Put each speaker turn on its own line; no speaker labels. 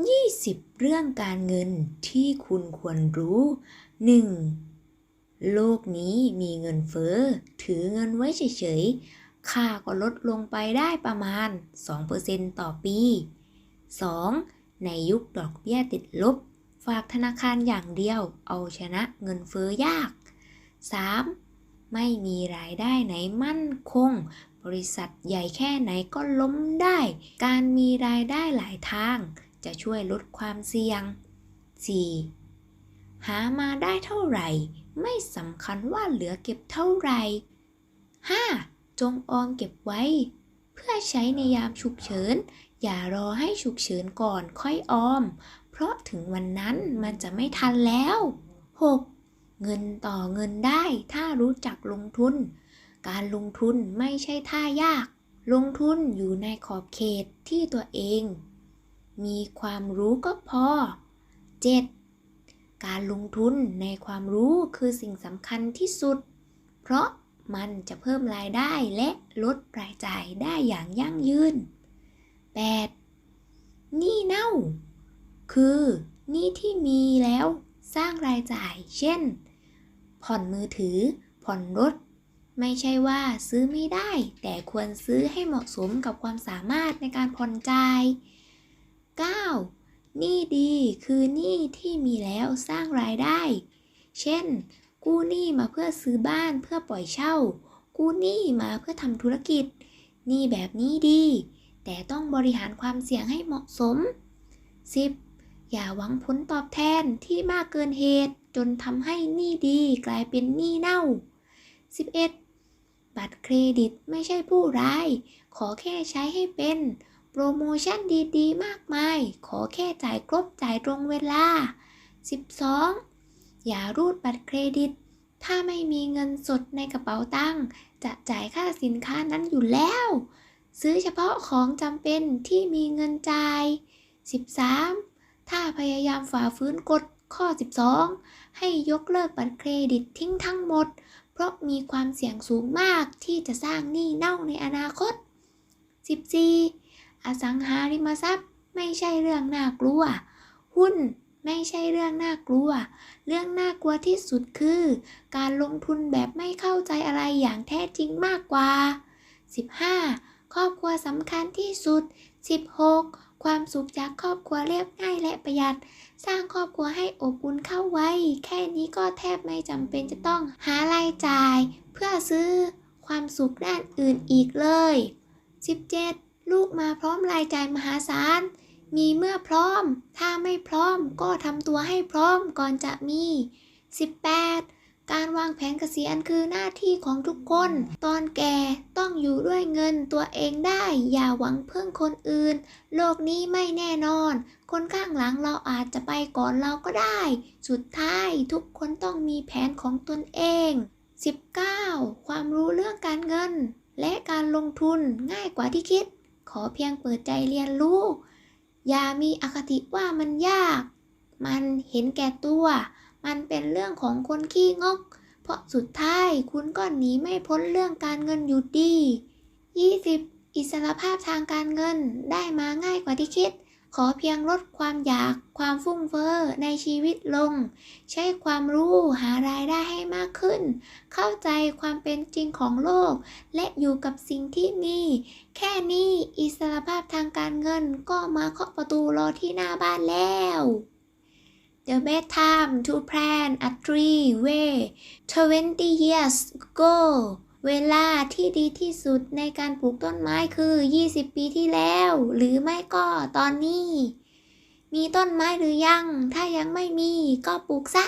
20 เรื่องการเงินที่คุณควรรู้ 1. โลกนี้มีเงินเฟ้อ ถือเงินไว้เฉยๆ ค่าก็ลดลงไปได้ประมาณ 2%ต่อปี 2. ในยุคดอกเบี้ยติดลบ ฝากธนาคารอย่างเดียว เอาชนะเงินเฟ้อยาก 3. ไม่มีรายได้ไหนมั่นคง บริษัทใหญ่แค่ไหนก็ล้มได้ การมีรายได้หลายทาง จะช่วยลดความเสี่ยง 4. หามาได้เท่าไหร่ ไม่สำคัญว่าเหลือเก็บเท่าไหร่ 5. จงออมเก็บไว้ เพื่อใช้ในยามฉุกเฉิน อย่ารอให้ฉุกเฉินก่อนค่อยออม เพราะถึงวันนั้นมันจะไม่ทันแล้ว 6. เงินต่อเงินได้ถ้ารู้จักลงทุน การลงทุนไม่ใช่ท่ายาก ลงทุนอยู่ในขอบเขตที่ตัวเอง มีความรู้ก็พอ 7. การลงทุนในความรู้คือสิ่งสำคัญที่สุด เพราะมันจะเพิ่มรายได้และลดรายจ่ายได้อย่างยั่งยืน 8. หนี้เน่า คือหนี้ที่มีแล้วสร้างรายจ่าย เช่น ผ่อนมือถือ ผ่อนรถ ไม่ใช่ว่าซื้อไม่ได้ แต่ควรซื้อให้เหมาะสมกับความสามารถในการผ่อนจ่าย 9. หนี้ดีคือหนี้ที่มีแล้วสร้างรายได้ เช่น กู้หนี้มาเพื่อซื้อบ้านเพื่อปล่อยเช่า กู้หนี้มาเพื่อทำธุรกิจหนี้แบบนี้ดี แต่ต้องบริหารความเสี่ยงให้เหมาะสม 10. อย่าหวังผลตอบแทนที่มากเกินเหตุจนทำให้หนี้ดีกลายเป็นหนี้เน่า 11. บัตรเครดิตไม่ใช่ผู้ร้าย ขอแค่ใช้ให้เป็น โปรโมชั่นดีๆ มากมาย ขอแค่จ่ายครบจ่ายตรงเวลา 12. อย่ารูดบัตรเครดิต ถ้าไม่มีเงินสดในกระเป๋าตังค์จะจ่ายค่าสินค้านั้นอยู่แล้ว ซื้อเฉพาะของจำเป็นที่มีเงินจ่าย 13. ถ้าพยายามฝ่าฝืนกฎข้อ 12 ให้ยกเลิกบัตรเครดิตทิ้งทั้งหมด เพราะมีความเสี่ยงสูงมากที่จะสร้างหนี้เน่าในอนาคต 14. อสังหาริมทรัพย์ ไม่ใช่เรื่องน่ากลัว หุ้นไม่ใช่เรื่องน่ากลัว เรื่องน่ากลัวที่สุดคือ การลงทุนแบบไม่เข้าใจอะไรอย่างแท้จริงมากกว่า 15. ครอบครัวสำคัญที่สุด 16. ความสุขจากครอบครัวเรียบง่ายและประหยัด สร้างครอบครัวให้อบอุ่นเข้าไว้ แค่นี้ก็แทบไม่จำเป็นจะต้องหารายจ่าย เพื่อซื้อความสุขด้านอื่นอีกเลย 17. ลูกมาพร้อมรายจ่ายมหาศาล มีเมื่อพร้อม ถ้าไม่พร้อมก็ทำตัวให้พร้อมก่อนจะมี 18. การวางแผนเกษียณคือหน้าที่ของทุกคน ตอนแก่ต้องอยู่ด้วยเงินตัวเองได้ อย่าหวังเพึ่งคนอื่น โลกนี้ไม่แน่นอน คนข้างหลังเราอาจจะไปก่อนเราก็ได้ สุดท้ายทุกคนต้องมีแผนของตนเอง 19. ความรู้เรื่องการเงิน และการลงทุนง่ายกว่าที่คิด ขอเพียงเปิดใจเรียนรู้ อย่ามีอคติว่ามันยาก มันเห็นแก่ตัว มันเป็นเรื่องของคนขี้งก เพราะสุดท้ายคุณก็หนีไม่พ้นเรื่องการเงินอยู่ดี 20. อิสรภาพทางการเงินได้มาง่ายกว่าที่คิด ขอเพียงลดความอยากความฟุ่มเฟ้อในชีวิตลง ใช้ความรู้หารายได้ให้มากขึ้น เข้าใจความเป็นจริงของโลก และอยู่กับสิ่งที่มี แค่นี้อิสรภาพทางการเงินก็มาเคาะประตูรอที่หน้าบ้านแล้ว The best time to plan a three way 20 years ago เวลาที่ดีที่สุดในการปลูกต้นไม้คือ 20 ปีที่แล้ว หรือไม่ก็ตอนนี้ มีต้นไม้หรือยัง ถ้ายังไม่มีก็ปลูกซะ